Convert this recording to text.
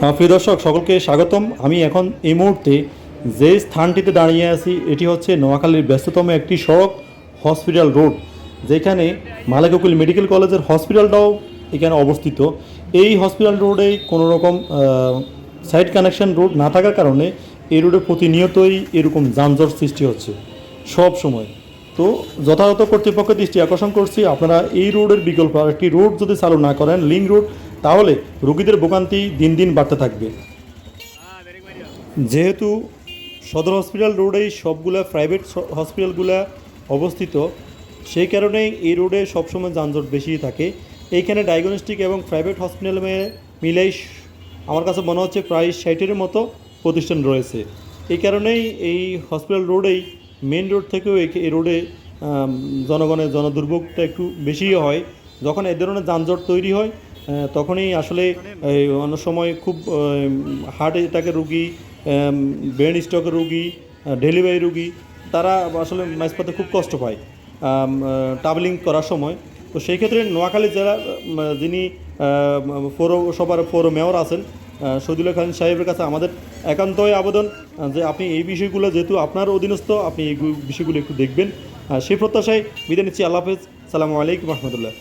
আহ, প্রিয় দর্শক সকলকে স্বাগতম। আমি এখন এই মুহূর্তে যে স্থানটিতে দাঁড়িয়ে আছি এটি হচ্ছে নোয়াখালীর ব্যস্ততম একটি সড়ক হসপিটাল রোড যেখানে মালেকুকুল মেডিকেল কলেজের হসপিটালটাও এখানে অবস্থিত। এই হসপিটাল রোডে কোনো রকম সাইড কানেকশন রোড না থাকার কারণে এই রোডে প্রতিনিয়তই এরকম যানজট সৃষ্টি হচ্ছে সব সময়। তো যথাযথ কর্তৃপক্ষের দৃষ্টি আকর্ষণ করছি আপনারা এই রোডের বিকল্প একটি রোড যদি চালু না করেন লিঙ্ক রোড তাহলে রোগীদের ভোগান্তি দিন দিন বাড়তে থাকবে। যেহেতু সদর হসপিটাল রোডেই সবগুলা প্রাইভেট হসপিটালগুলা অবস্থিত, সেই কারণেই এই রোডে সবসময় যানজট বেশি থাকে। এইখানে ডায়াগনস্টিক এবং প্রাইভেট হসপিটাল মিলেই আমার কাছে মনে হচ্ছে প্রায় ষাটের মতো প্রতিষ্ঠান রয়েছে। এই কারণেই এই হসপিটাল রোডেই মেন রোড থেকেও এই- রোডে জনগণের জনদুর্ভোগটা একটু বেশি হয়। যখন এ ধরনের যানজট তৈরি হয় তখনই আসলে অন্য সময় খুব হার্ট অ্যাটাকের রুগী ব্রেন স্ট্রোকের রুগী ডেলিভারি রুগী, তারা আসলে মাঝপথে খুব কষ্ট পায় ট্রাভেলিং করার সময়। তো সেই ক্ষেত্রে নোয়াখালী জেলা যিনি পৌরসভার পৌর মেয়র আছেন শহীদুল্লাহ খান সাহেবের কাছে আমাদের একান্তই আবেদন, যে আপনি এই বিষয়গুলো যেহেতু আপনার অধীনস্থ, আপনি এই বিষয়গুলো একটু দেখবেন। সেই প্রত্যাশায় বিদায় নিচ্ছি। আল্লাহ হাফেজ। সালামু আলাইকুম রহমতুল্লাহ।